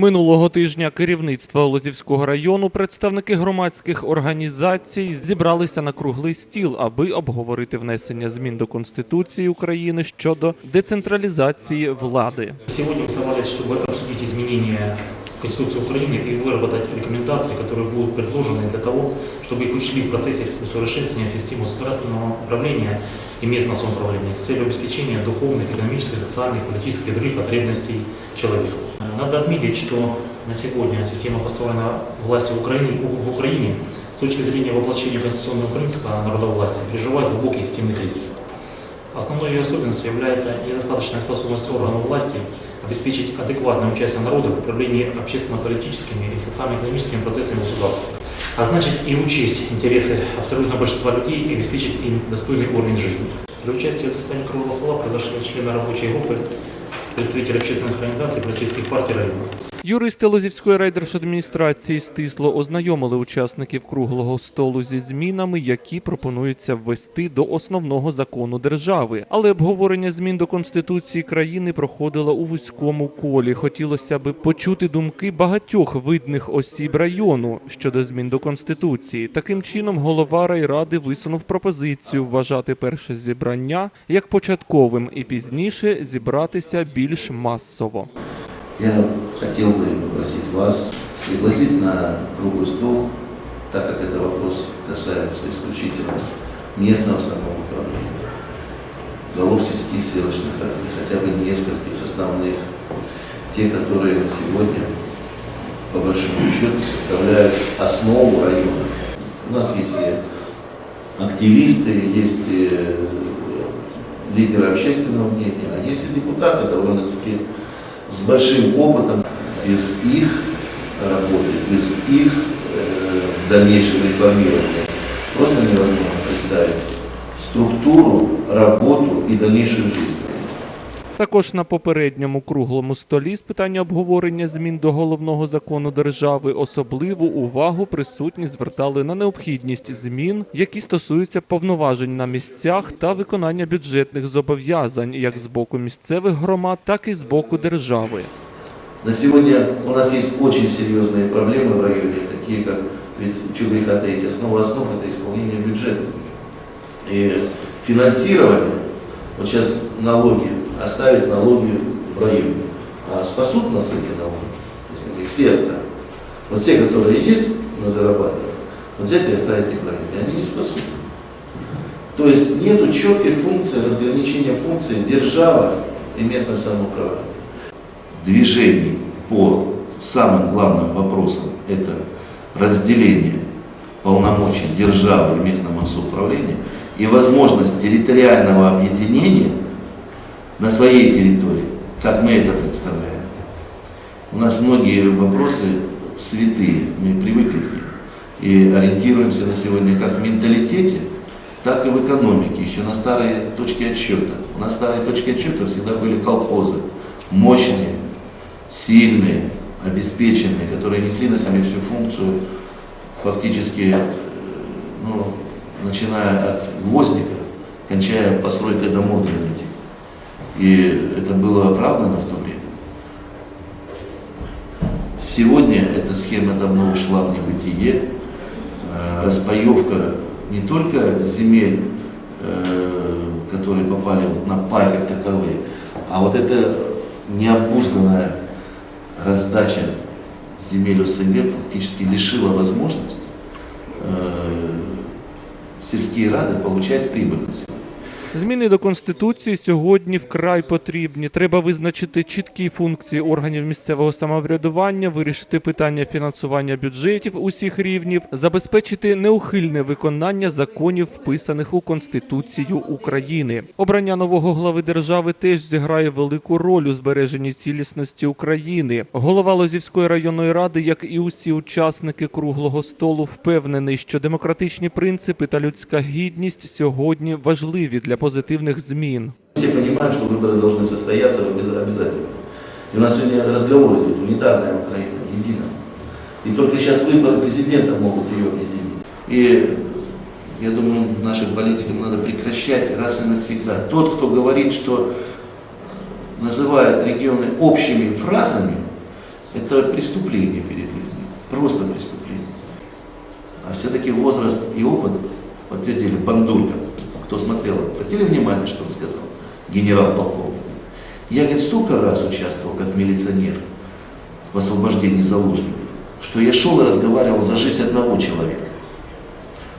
Минулого тижня керівництво Лозівського району, представники громадських організацій зібралися на круглий стіл, аби обговорити внесення змін до Конституції України щодо децентралізації влади. Сьогодні собрались, чтобы обсудить изменения в Конституции Украины и выработать рекомендации, которые будут предложены для того, чтобы их учли в процессе усовершенствования системы государственного управления и местного самоуправления с целью обеспечения духовных, экономических, социальных, политических и других потребностей человека. Надо отметить, что на сегодня система построена власти в Украине, в Украине с точки зрения воплощения конституционного принципа народовластия переживает глубокий системный кризис. Основной ее особенностью является недостаточная способность органов власти обеспечить адекватное участие народа в управлении общественно-политическими и социально-экономическими процессами государства, а значит и учесть интересы абсолютного большинства людей и обеспечить им достойный уровень жизни. Для участия в заседании круглого стола приглашены члены рабочей группы, представители общественных организаций, политических партий района. Юристи Лозівської райдержадміністрації стисло ознайомили учасників круглого столу зі змінами, які пропонуються ввести до основного закону держави. Але обговорення змін до конституції країни проходило у вузькому колі. Хотілося би почути думки багатьох видних осіб району щодо змін до конституції. Таким чином, голова райради висунув пропозицію вважати перше зібрання як початковим і пізніше зібратися більш масово. Я хотел бы попросить вас пригласить на круглый стол, так как это вопрос касается исключительно местного самоуправления, голов сельских селочных радий, хотя бы нескольких основных, те, которые на сегодня, по большому счету, составляют основу района. У нас есть активисты, есть и лидеры общественного мнения, а есть и депутаты довольно-таки с большим опытом, без их работы, без их э, дальнейшего реформирования просто невозможно представить структуру, работу и дальнейшую жизнь. Також на попередньому круглому столі з питання обговорення змін до головного закону держави особливу увагу присутні звертали на необхідність змін, які стосуються повноважень на місцях та виконання бюджетних зобов'язань як з боку місцевих громад, так і з боку держави. На сегодня у нас есть очень серьезные проблемы в районе, такие как, ведь что греха таить, основа основ – это исполнение бюджета. И финансирование, вот сейчас налоги, оставить налоги в районе. А спасут нас эти налоги, если мы их все оставим? Вот те, которые есть, мы зарабатываем, вот взять и оставить их в районе, они не спасут. То есть нету четкой функции, разграничения функции держава и местное самоуправление движений по самым главным вопросам – это разделение полномочий державы и местного самоуправления и возможность территориального объединения на своей территории, как мы это представляем. У нас многие вопросы святые, мы привыкли к ним и ориентируемся на сегодня как в менталитете, так и в экономике, еще на старые точки отсчета. У нас старые точки отсчета всегда были колхозы, мощные, сильные, обеспеченные, которые несли на себе всю функцию фактически, э, ну, начиная от гвоздика, кончая постройкой домов для людей. И это было оправдано в то время. Сегодня эта схема давно ушла в небытие. Э, Распаевка не только земель, э, которые попали на пай как таковые, а вот эта необузданная раздача земель ОСГ фактически лишила возможность э, сельские рады получать прибыль на сегодня. Зміни до конституції сьогодні вкрай потрібні. Треба визначити чіткі функції органів місцевого самоврядування, вирішити питання фінансування бюджетів усіх рівнів, забезпечити неухильне виконання законів, вписаних у Конституцію України. Обрання нового глави держави теж зіграє велику роль у збереженні цілісності України. Голова Лозівської районної ради, як і усі учасники круглого столу, впевнений, що демократичні принципи та людська гідність сьогодні важливі для позитивних змін. Все понимаем, что выборы должны состояться обязательно. И у нас сегодня разговор идет, унитарная Украина, единая. И только сейчас выборы президента могут ее объединить. И я думаю, нашим политикам надо прекращать раз и навсегда. Тот, кто говорит, что называет регионы общими фразами, Это преступление перед людьми, просто преступление. А все-таки возраст и опыт подтвердили Бандурка. Кто смотрел, обратили внимание, что он сказал? Генерал-полковник. Я, говорит, столько раз участвовал как милиционер в освобождении заложников, что я шел и разговаривал за жизнь одного человека.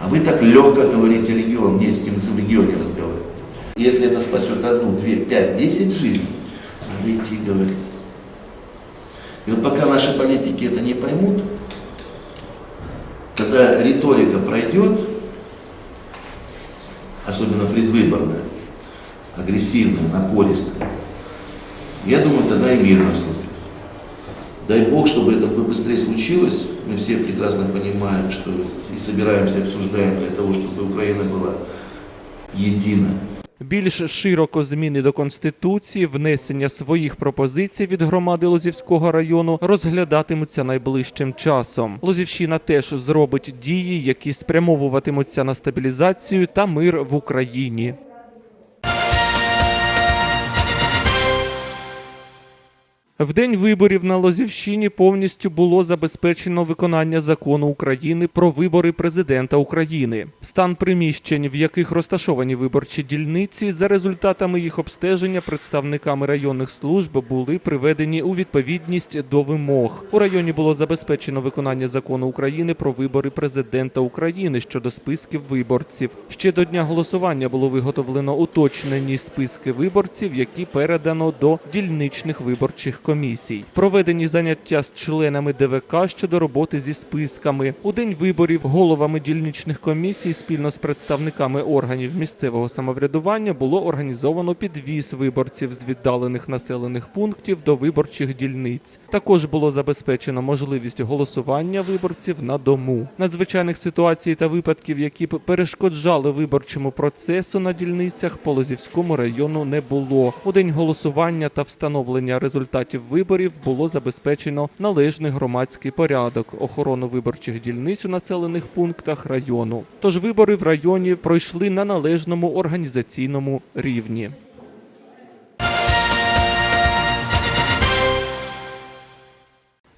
А вы так легко говорите регион, не с кем в регионе разговаривать. Если это спасет одну, две, пять, десять жизней, надо идти говорить. И вот пока наши политики это не поймут, когда риторика пройдет, особенно предвыборная, агрессивная, напористая, я думаю, тогда и мир наступит. Дай Бог, чтобы это быстрее случилось. Мы все прекрасно понимаем, что и собираемся, обсуждаем для того, чтобы Украина была едина. Більш широко зміни до конституції, внесення своїх пропозицій від громади Лозівського району розглядатимуться найближчим часом. Лозівщина теж зробить дії, які спрямовуватимуться на стабілізацію та мир в Україні. В день виборів на Лозівщині повністю було забезпечено виконання закону України про вибори президента України. Стан приміщень, в яких розташовані виборчі дільниці, за результатами їх обстеження представниками районних служб були приведені у відповідність до вимог. У районі було забезпечено виконання закону України про вибори президента України щодо списків виборців. Ще до дня голосування було виготовлено уточнені списки виборців, які передано до дільничних виборчих комісій. Проведені заняття з членами ДВК щодо роботи зі списками. У день виборів головами дільничних комісій спільно з представниками органів місцевого самоврядування було організовано підвіз виборців з віддалених населених пунктів до виборчих дільниць. Також було забезпечено можливість голосування виборців на дому. Надзвичайних ситуацій та випадків, які б перешкоджали виборчому процесу на дільницях по Лозівському району не було. У день голосування та встановлення результатів виборів було забезпечено належний громадський порядок, охорону виборчих дільниць у населених пунктах району. Тож вибори в районі пройшли на належному організаційному рівні. –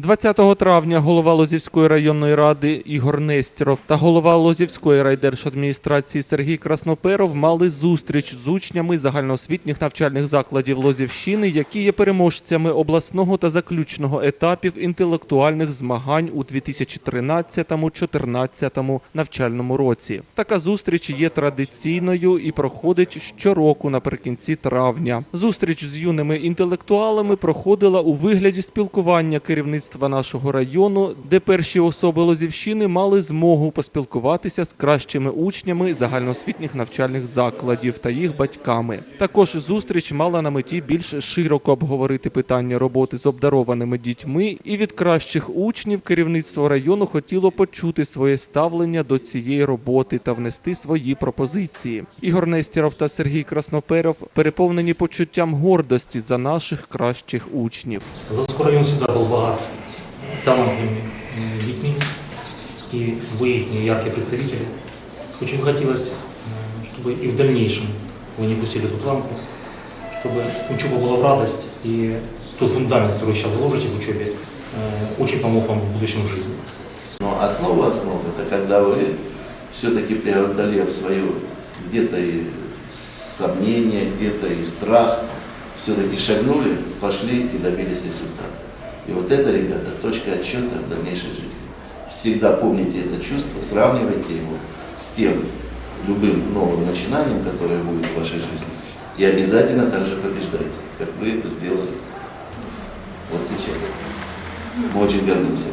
20 травня голова Лозівської районної ради Ігор Нестеров та голова Лозівської райдержадміністрації Сергій Красноперов мали зустріч з учнями загальноосвітніх навчальних закладів Лозівщини, які є переможцями обласного та заключного етапів інтелектуальних змагань у 2013-2014 навчальному році. Така зустріч є традиційною і проходить щороку наприкінці травня. Зустріч з юними інтелектуалами проходила у вигляді спілкування керівництва нашого району, де перші особи Лозівщини мали змогу поспілкуватися з кращими учнями загальноосвітніх навчальних закладів та їх батьками. Також зустріч мала на меті більш широко обговорити питання роботи з обдарованими дітьми, і від кращих учнів керівництво району хотіло почути своє ставлення до цієї роботи та внести свої пропозиції. Ігор Нестіров та Сергій Красноперов переповнені почуттям гордості за наших кращих учнів. Лозовской район всегда был талантливыми э, детьми, и вы их яркие представители. Очень хотелось, э, чтобы и в дальнейшем вы не пустили эту планку, чтобы учеба была в радость, и тот фундамент, который вы сейчас заложите в учебе, э, очень помог вам в будущем в жизни. Но основа основ – это когда вы все-таки преодолев свое где-то и сомнение, где-то и страх, все-таки шагнули, пошли и добились результата. И вот это, ребята, точка отсчета в дальнейшей жизни. Всегда помните это чувство, сравнивайте его с тем любым новым начинанием, которое будет в вашей жизни. И обязательно также побеждайте, как вы это сделали вот сейчас. Мы очень гордимся.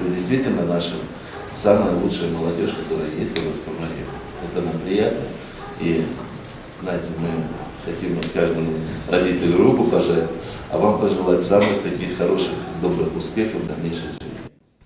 Вы действительно наша самая лучшая молодежь, которая есть в Луганском районе. Это нам приятно. И, знаете, мы хотим каждому родителю руку пожать, а вам пожелать самых таких хороших, добрых успехов в дальнейшей жизни.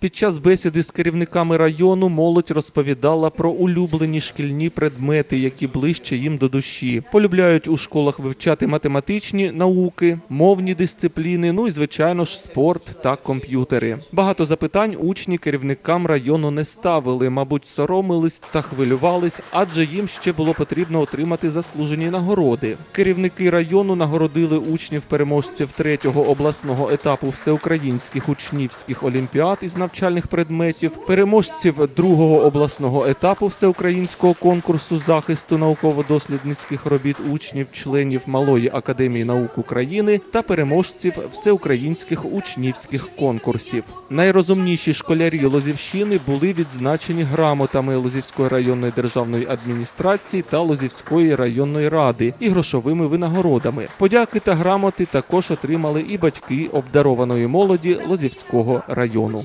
Під час бесіди з керівниками району молодь розповідала про улюблені шкільні предмети, які ближче їм до душі. Полюбляють у школах вивчати математичні науки, мовні дисципліни, ну і звичайно ж спорт та комп'ютери. Багато запитань учні керівникам району не ставили, мабуть, соромились та хвилювались, адже їм ще було потрібно отримати заслужені нагороди. Керівники району нагородили учнів переможців третього обласного етапу всеукраїнських учнівських олімпіад із навчальних предметів, переможців другого обласного етапу всеукраїнського конкурсу захисту науково-дослідницьких робіт учнів, членів Малої академії наук України та переможців всеукраїнських учнівських конкурсів. Найрозумніші школярі Лозівщини були відзначені грамотами Лозівської районної державної адміністрації та Лозівської районної ради і грошовими винагородами. Подяки та грамоти також отримали і батьки обдарованої молоді Лозівського району.